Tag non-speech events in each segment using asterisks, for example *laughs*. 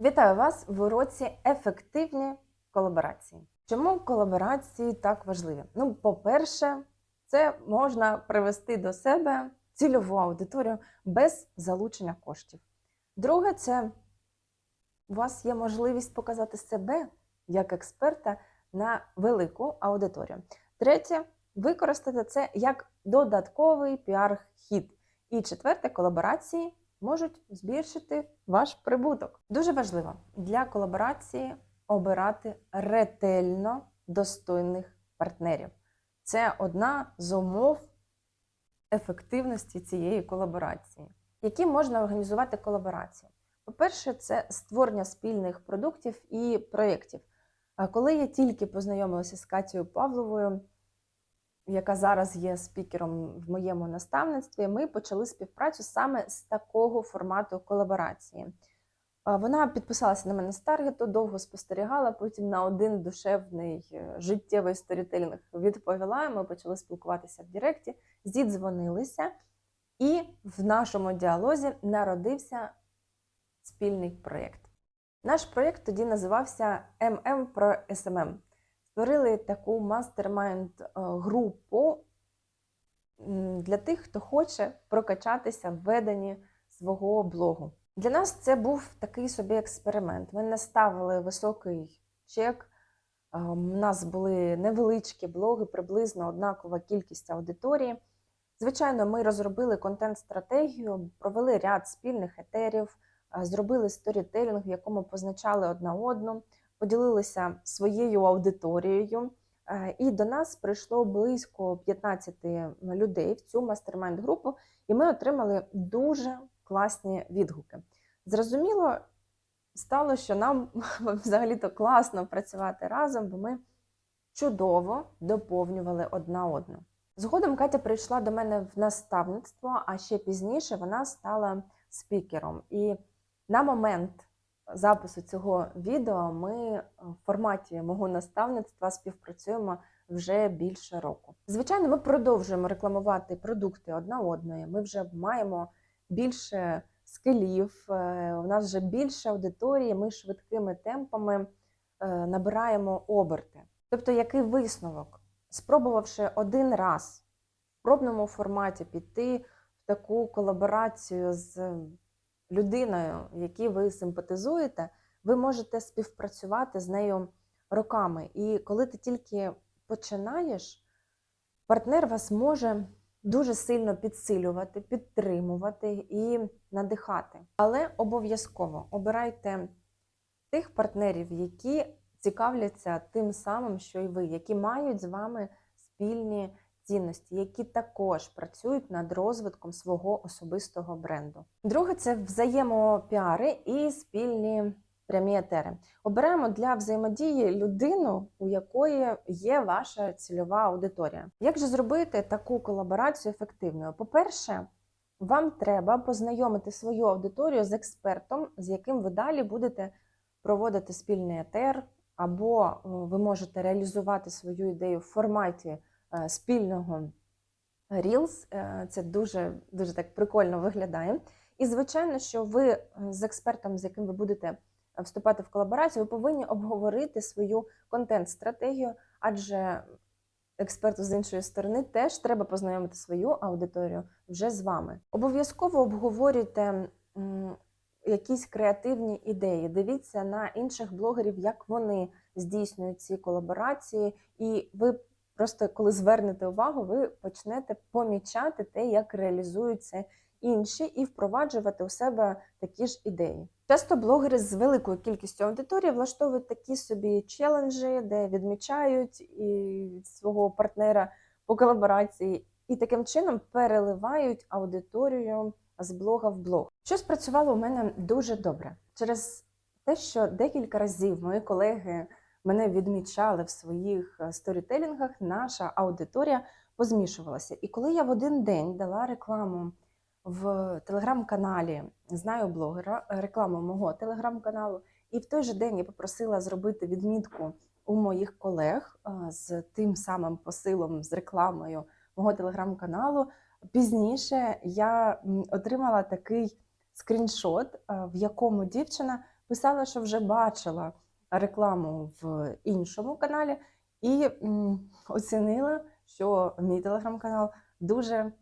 Вітаю вас в уроці ефективні колаборації. Чому колаборації так важливі? Ну, по-перше, це можна привести до себе цільову аудиторію без залучення коштів. Друге, це у вас є можливість показати себе як експерта на велику аудиторію. Третє, використати це як додатковий піар-хід. І четверте, колаборації можуть збільшити ваш прибуток. Дуже важливо для колаборації обирати ретельно достойних партнерів. Це одна з умов ефективності цієї колаборації. Які можна організувати колаборації? По-перше, це створення спільних продуктів і проєктів. А Коли я тільки познайомилася з Катією Павловою, яка зараз є спікером в моєму наставництві, ми почали співпрацю саме з такого формату колаборації. Вона підписалася на мене з таргету, довго спостерігала, потім на один душевний е, життєвий сторітелінг відповіла. Ми почали спілкуватися в Директі, зідзвонилися, і в нашому діалозі народився спільний проєкт. Наш проєкт тоді називався ММ про СММ. Створили таку мастермайнд е, групу для тих, хто хоче прокачатися в веденні свого блогу. Для нас це був такий собі експеримент. Ми не ставили високий чек. е, У нас були невеличкі блоги, приблизно однакова кількість аудиторії. Звичайно, ми розробили контент-стратегію, провели ряд спільних етерів, е, зробили сторітелінг, в якому позначали одна одну, поділилися своєю аудиторією. Е, І до нас прийшло близько 15 людей в цю мастермайнд групу, і ми отримали дуже класні відгуки. Зрозуміло, стало, що нам *laughs* взагалі-то класно працювати разом, бо ми чудово доповнювали одна одну. Згодом Катя прийшла до мене в наставництво, а ще пізніше вона стала спікером. І на момент запису цього відео ми в форматі мого наставництва співпрацюємо вже більше року. Звичайно, ми продовжуємо рекламувати продукти одна одної. Ми вже маємо більше скилів, е, у нас вже більше аудиторії, ми швидкими темпами е, набираємо оберти. Тобто, який висновок? Спробувавши один раз в пробному форматі піти в таку колаборацію з людиною, якій ви симпатизуєте, ви можете співпрацювати з нею роками. І коли ти тільки починаєш, партнер вас може дуже сильно підсилювати, підтримувати і надихати. Але обов'язково обирайте тих партнерів, які цікавляться тим самим, що й ви, які мають з вами спільні цінності, які також працюють над розвитком свого особистого бренду. Друге це взаємопіари і спільні прямі етери. Обираємо для взаємодії людину, у якої є ваша цільова аудиторія. Як же зробити таку колаборацію ефективною? По-перше, вам треба познайомити свою аудиторію з експертом, з яким ви далі будете проводити спільний етер, або е, ви можете реалізувати свою ідею в форматі спільного Reels. Е, Це дуже, дуже так прикольно виглядає. І, звичайно, що ви е, з експертом, з яким ви будете вступати в колаборацію, ви повинні обговорити свою контент-стратегію, адже експерту з іншої сторони теж треба познайомити свою аудиторію вже з вами. Обов'язково обговорюйте якісь креативні ідеї. Дивіться на інших блогерів, як вони здійснюють ці колаборації, і ви просто коли звернете увагу, ви почнете помічати те, як реалізуються інші, і впроваджувати у себе такі ж ідеї. Часто блогери з великою кількістю аудиторії влаштовують такі собі челенджі, де відмічають і свого партнера по колаборації, і таким чином переливають аудиторію з блога в блог. Що спрацювало у мене дуже добре через те, що декілька разів мої колеги мене відмічали в своїх е, сторітелінгах, наша аудиторія позмішувалася. І коли я в один день дала рекламу в телеграм-каналі Знаю блогера, рекламу мого телеграм-каналу, і в той же день я попросила зробити відмітку у моїх колег е, з тим самим посилом з рекламою мого телеграм-каналу. Пізніше я отримала такий скріншот, е, в якому дівчина писала, що вже бачила рекламу в іншому каналі, і оцінила, що мій телеграм-канал дуже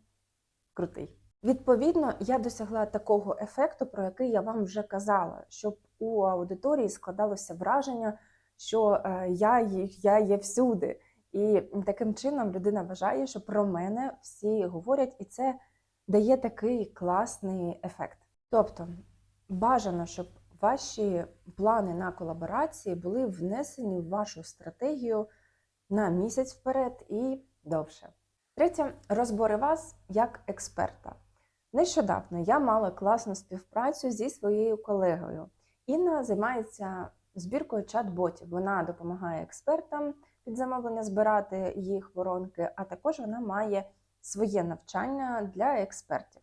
крутий. Відповідно, я досягла такого ефекту, про який я вам вже казала, щоб у аудиторії складалося враження, що е, я, є- я є всюди. І таким чином людина вважає, що про мене всі говорять, і це дає такий класний ефект. Тобто, бажано, щоб ваші плани на колаборації були внесені в вашу стратегію на місяць вперед і довше. Третє розбори вас як експерта. Нещодавно я мала класну співпрацю зі своєю колегою. Інна займається збіркою чат-ботів. Вона допомагає експертам під замовлення збирати їх воронки, а також вона має своє навчання для експертів.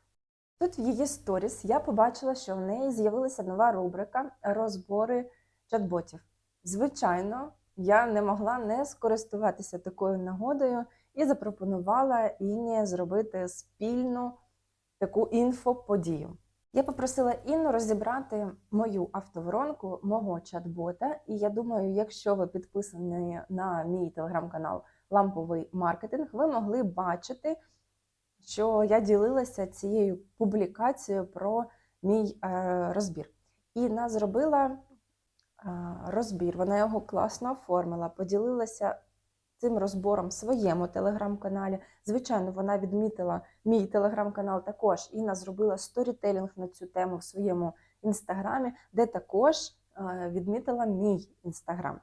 Тут в її сторіс я побачила, що в неї з'явилася нова рубрика розбори чат-ботів. Звичайно, я не могла не скористуватися такою нагодою і запропонувала Інні зробити спільну таку інфоподію. Я попросила Інну розібрати мою автоворонку мого чат-бота, і я думаю, якщо ви підписані на мій телеграм-канал Ламповий маркетинг, ви могли бачити, що я ділилася цією публікацією про мій е, розбір. Інна зробила е, розбір, вона його класно оформила, поділилася цим розбором в своєму телеграм-каналі. Звичайно, вона відмітила мій телеграм-канал також. Інна зробила сторітелінг на цю тему в своєму інстаграмі, де також е, відмітила мій інстаграм.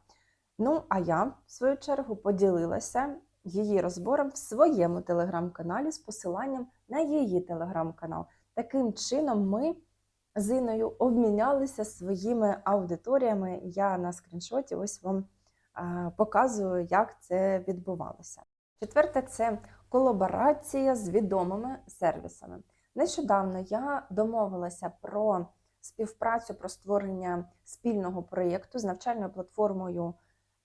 Ну, а я, в свою чергу, поділилася її розбором в своєму телеграм-каналі з посиланням на її телеграм-канал. Таким чином, ми з Інною обмінялися своїми аудиторіями. Я на скріншоті ось вам показую, як це відбувалося. Четверте це колаборація з відомими сервісами. Нещодавно я домовилася про співпрацю про створення спільного проєкту з навчальною платформою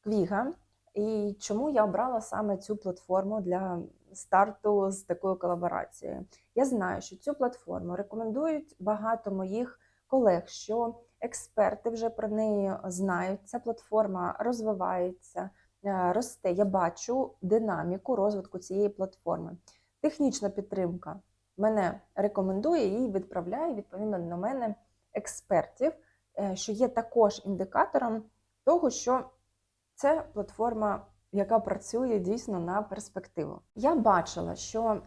Квіга. І чому я обрала саме цю платформу для старту з такою колаборацією? Я знаю, що цю платформу рекомендують багато моїх колег, що експерти вже про неї знають. Ця платформа розвивається, е, росте. Я бачу динаміку розвитку цієї платформи. Технічна підтримка мене рекомендує і відправляє відповідно до мене експертів, е, що є також індикатором того, що це платформа, яка працює дійсно на перспективу. Я бачила, що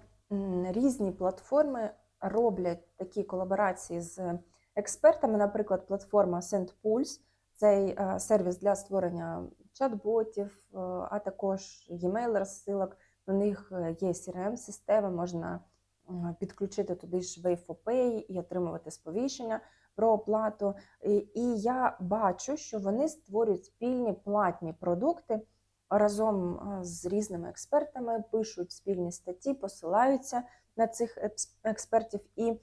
різні платформи роблять такі колаборації з експертами. Наприклад, платформа SendPulse, цей е, сервіс для створення чат-ботів, е, а також e-mail розсилок. У них е, є CRM-система, можна е, підключити туди ж Wave4Pay і отримувати сповіщення про оплату. І, я бачу, що вони створюють спільні платні продукти разом е, з різними експертами, пишуть спільні статті, посилаються на цих експертів, і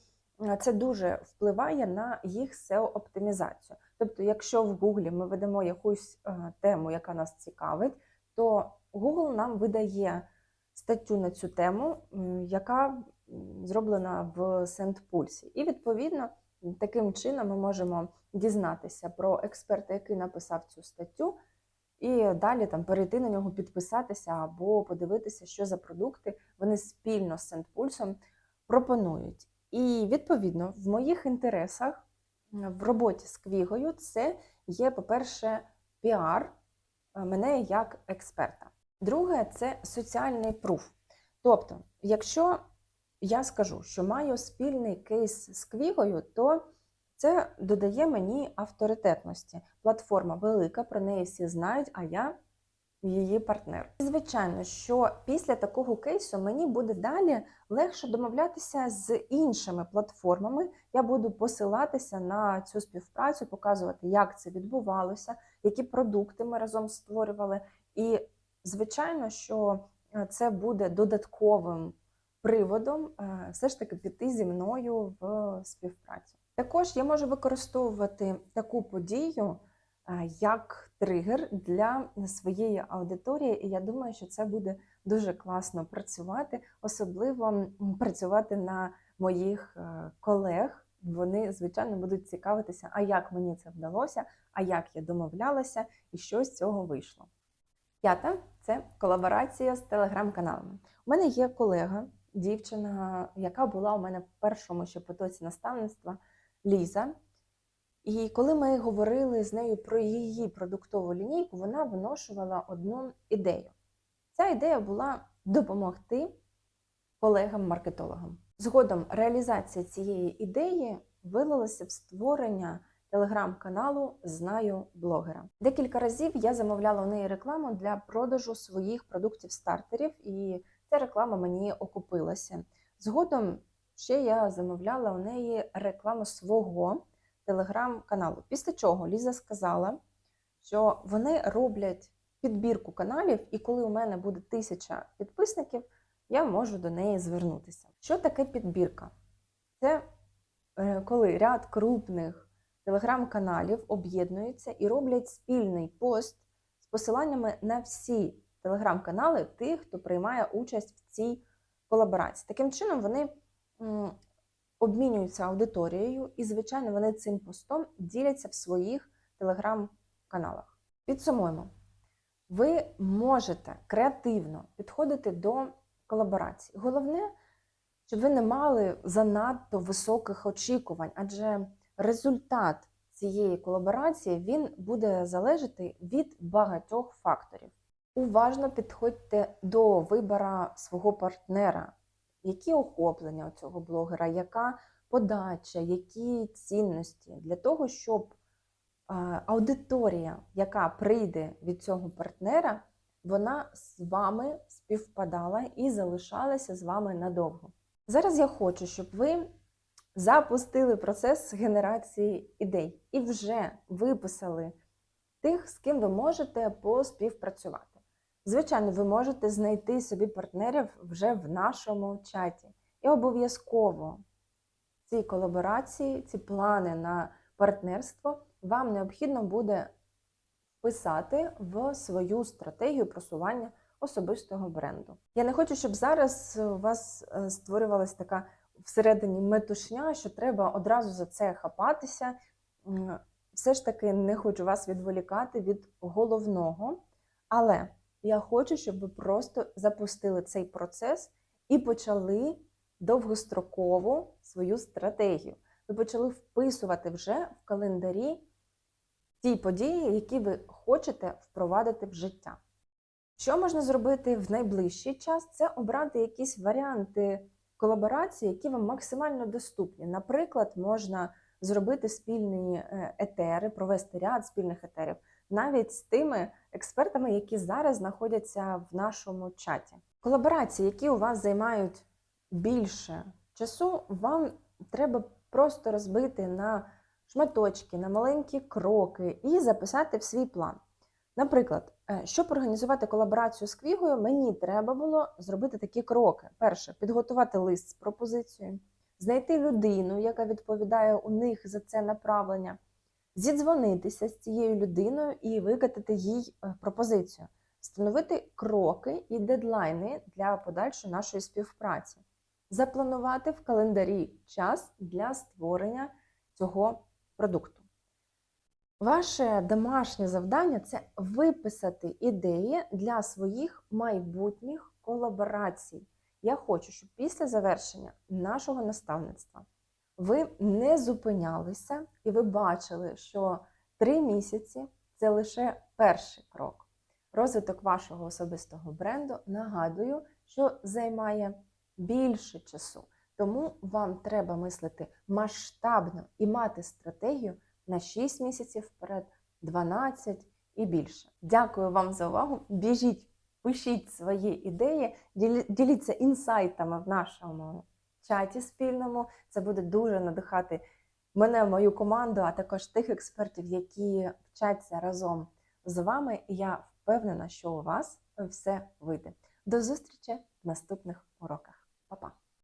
е, це дуже впливає на їх SEO-оптимізацію. Тобто, якщо в Google ми ведемо якусь е, тему, яка нас цікавить, то Google нам видає статтю на цю тему, яка зроблена в SendPulse. І відповідно таким чином ми можемо дізнатися про експерта, який написав цю статтю, і далі там перейти на нього, підписатися або подивитися, що за продукти вони спільно з SendPulse пропонують. І відповідно в моїх інтересах в роботі з Квігою це є, по-перше, піар е, мене як експерта. Друге це соціальний пруф. Тобто, якщо я скажу, що маю спільний кейс з Квігою, то це додає мені авторитетності. Платформа велика, про неї всі знають, а я її партнер. І, Звичайно, що після такого кейсу мені буде далі легше домовлятися з іншими платформами. Я буду посилатися на цю співпрацю, показувати, як це відбувалося, які продукти ми разом створювали. І звичайно, що е, це буде додатковим приводом е, все ж таки піти зі мною в співпрацю. Також я можу використовувати таку подію е, як тригер для своєї аудиторії, і я думаю, що це буде дуже класно працювати, особливо працювати на моїх е, колег, вони, звичайно, будуть цікавитися, а як мені це вдалося, а як я домовлялася і що з цього вийшло. П'ята це колаборація з телеграм-каналами. У мене є колега, дівчина, яка була у мене в першому ще потоці наставництва Ліза. І коли ми говорили з нею про її продуктову лінійку, вона виношувала одну ідею. Ця ідея була допомогти колегам-маркетологам. Згодом реалізація цієї ідеї вилилася в створення телеграм-каналу Знаю блогера. Декілька разів я замовляла у неї рекламу для продажу своїх продуктів-стартерів, і ця реклама мені окупилася. Згодом ще я замовляла у неї рекламу свого телеграм-каналу. Після чого Ліза сказала, що вони роблять підбірку каналів, і коли у мене буде тисяча підписників, я можу до неї звернутися. Що таке підбірка? Це е, коли ряд крупних телеграм-каналів об'єднуються і роблять спільний пост з посиланнями на всі телеграм-канали тих, хто приймає участь в цій колаборації. Таким чином, вони обмінюються аудиторією, і, звичайно, вони цим постом діляться в своїх телеграм-каналах. Підсумуємо, ви можете креативно підходити до колаборації. Головне, щоб ви не мали занадто високих очікувань, адже результат цієї колаборації він буде залежати від багатьох факторів. Уважно підходьте до вибора свого партнера, які охоплення у цього блогера, яка подача, які цінності для того, щоб е, аудиторія, яка прийде від цього партнера, вона з вами співпадала і залишалася з вами надовго. Зараз я хочу, щоб ви запустили процес генерації ідей і вже виписали тих, з ким ви можете поспівпрацювати. Звичайно, ви можете знайти собі партнерів вже в нашому чаті. І обов'язково ці колаборації, ці плани на партнерство вам необхідно буде вписати в свою стратегію просування особистого бренду. Я не хочу, щоб зараз у вас е, створювалася така всередині метушня, що треба одразу за це хапатися. Все ж таки не хочу вас відволікати від головного, але я хочу, щоб ви просто запустили цей процес і почали довгострокову свою стратегію. Ви почали вписувати вже в календарі ті події, які ви хочете впровадити в життя. Що можна зробити в найближчий час? Це обрати якісь варіанти колаборації, які вам максимально доступні. Наприклад, можна зробити спільні е, етери, провести ряд спільних етерів, навіть з тими експертами, які зараз знаходяться в нашому чаті. Колаборації, які у вас займають більше часу, вам треба просто розбити на шматочки, на маленькі кроки і записати в свій план. Наприклад, е, щоб організувати колаборацію з Квігою, мені треба було зробити такі кроки: перше підготувати лист з пропозицією, знайти людину, яка відповідає у них за це направлення, зідзвонитися з цією людиною і викатати їй е, пропозицію, встановити кроки і дедлайни для подальшої нашої співпраці, запланувати в календарі час для створення цього продукту. Ваше домашнє завдання це виписати ідеї для своїх майбутніх колаборацій. Я хочу, щоб після завершення нашого наставництва ви не зупинялися і ви бачили, що три місяці це лише перший крок. Розвиток вашого особистого бренду, нагадую, що займає більше часу. Тому вам треба мислити масштабно і мати стратегію на 6 місяців вперед, 12 і більше. Дякую вам за увагу. Біжіть, пишіть свої ідеї, діліться інсайтами в нашому чаті спільному. Це буде дуже надихати мене, мою команду, а також тих експертів, які вчаться разом з вами. Я впевнена, що у вас все вийде. До зустрічі в наступних уроках. Па-па!